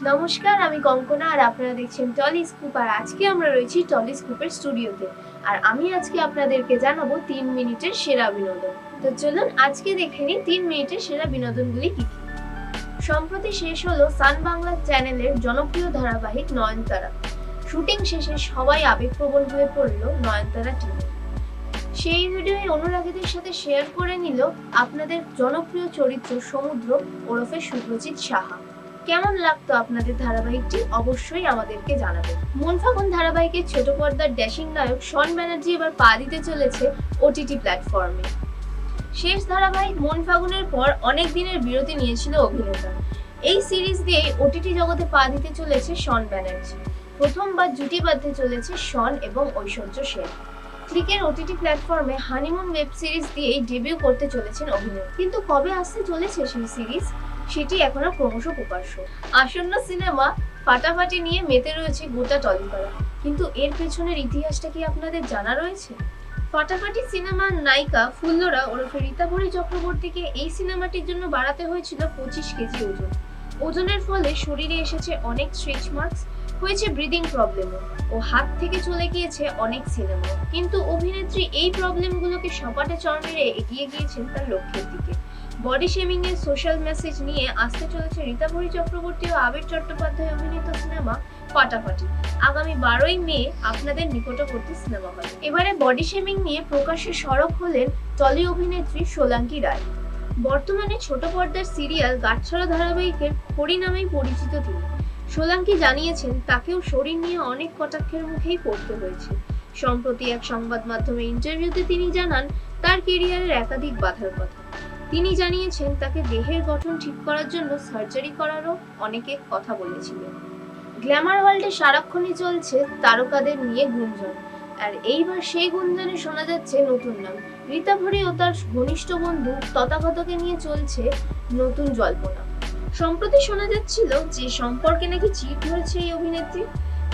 নমস্কার, আমি কঙ্কনা আর আপনারা দেখছেন টলি স্কুপ আর আজকে আমরা রয়েছি টলি স্কুপের স্টুডিওতে। আর আমি আজকে আপনাদেরকে জানাব তিন মিনিটের সেরা বিনোদন। তো চলুন আজকে দেখে নিই তিন মিনিটের সেরা বিনোদনগুলি কি কি। সম্প্রতি শেষ হলো সান বাংলা চ্যানেলের জনপ্রিয় ধারাবাহিক নয়নতারা। শুটিং শেষে সবাই আবেগপ্রবণ হয়ে পড়ল নয়নতারা টিমে। সেই ভিডিওয়ে অনুরাগীদের সাথে শেয়ার করে নিল আপনাদের জনপ্রিয় চরিত্র সমুদ্র ওরফে শুভ্রজিৎ সাহা। কেমন লাগতো আপনাদের ধারাবাহিকটি অবশ্যই আমাদেরকে জানাবেন। মন ফাগুন ধারাবাহিকের ছোট পর্দার ড্যাশিং নায়ক শন ব্যানার্জি এবার পা দিতে চলেছে ওটিটি প্ল্যাটফর্মে শেষ ধারাবাহিক মন ফাগুনের পর অনেক দিনের বিরতি নিয়েছিল অভিনেতা। এই সিরিজ দিয়েই ওটিটি জগতে পা দিতে চলেছে শন ব্যানার্জি। প্রথমবার জুটি বাঁধতে চলেছে শন এবং ঐশ্বর্য সেন। ক্লিকের ওটিটি প্ল্যাটফর্মে হানিমুন ওয়েব সিরিজ দিয়েই ডেবিউ করতে চলেছেন অভিনেতা। কিন্তু কবে আসতে চলেছে সেই সিরিজ? সেটি এখনও ক্রমশ প্রকাশ্য আসন্ন সিনেমা ফাটাফাটি নিয়ে মেতে রয়েছে গোটা টলিপাড়া। কিন্তু এর পেছনের ইতিহাসটা কি আপনাদের জানা রয়েছে? ফাটাফাটি সিনেমার নায়িকা ফুল্লরা ওরফে রীতাভরি চক্রবর্তীকে এই সিনেমাটির জন্য বাড়াতে হয়েছিল পঁচিশ কেজি ওজন। ওজনের ফলে শরীরে এসেছে অনেক স্ট্রেচ মার্কস হয়েছে ব্রিদিং প্রবলেমও ও। হাত থেকে চলে গিয়েছে অনেক সিনেমা কিন্তু অভিনেত্রী এই প্রবলেমগুলোকে সপাটে চর মেরে এগিয়ে গিয়েছেন তার লক্ষ্যের দিকে। বডি শেমিং এর সোশ্যাল মেসেজ নিয়ে আসতে চলেছে রীতাভরি চক্রবর্তী ও আবির চট্টোপাধ্যায় অভিনীত সিনেমা ফাটাফাটি আগামী বারোই মে আপনাদের নিকটবর্তী সিনেমা হলে। এবারে বডি শেমিং নিয়ে প্রকাশ্যে সরব হলেন টলি অভিনেত্রী সোলাঙ্কি রায়। বর্তমানে ছোট পর্দার সিরিয়াল গাছছড়া ধারাবাহিকের হরি নামেই পরিচিত তিনি। সোলাঙ্কি জানিয়েছেন, তাকেও শরীর নিয়ে অনেক কটাক্ষের মুখেই পড়তে হয়েছে। সম্প্রতি এক সংবাদ মাধ্যমে ইন্টারভিউতে তিনি জানান, তার কেরিয়ারের একাধিক বাধার কথা। তিনি জানিয়েছেন, তাকে দেহের গঠন ঠিক করার জন্য সার্জারি করারও অনেকে কথা বলেছিলেন। গ্ল্যামার ওয়ার্ল্ডে সারাক্ষণই চলছে তারকাদের নিয়ে গুঞ্জন। আর এইবার সেই গুঞ্জনে শোনা যাচ্ছে নতুন নাম। রীতা ভরি ও তার ঘনিষ্ঠ বন্ধু তথাগতকে নিয়ে চলছে নতুন জল্পনা। সম্প্রতি শোনা যাচ্ছিল যে সম্পর্কে নাকি চিট ধরেছে এই অভিনেত্রী,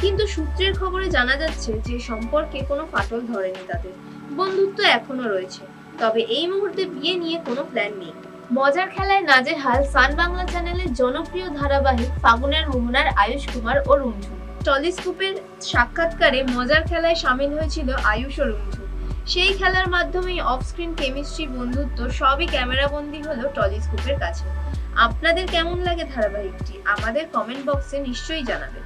কিন্তু সূত্রের খবরে জানা যাচ্ছে যে সম্পর্কে কোনো ফাটল ধরেনি তাদের, বন্ধুত্ব এখনও রয়েছে। তবে এই মুহূর্তে বিয়ে নিয়ে কোনো প্ল্যান নেই। মজার খেলায় নাজেহাল সান বাংলা চ্যানেলের জনপ্রিয় ধারাবাহিক ফাগুনের মোহনার আয়ুষ কুমার ও রুমঝু টলিস্কোপের সাক্ষাৎকারে মজার খেলায় সামিল হয়েছিল আয়ুষ ও রুমঝু সেই খেলার মাধ্যমেই অফ স্ক্রিন কেমিস্ট্রি বন্ধুত্ব সবই ক্যামেরাবন্দি হলো টলিস্কোপের কাছে। আপনাদের কেমন লাগে ধারাবাহিকটি আমাদের কমেন্ট বক্সে নিশ্চয়ই জানাবেন।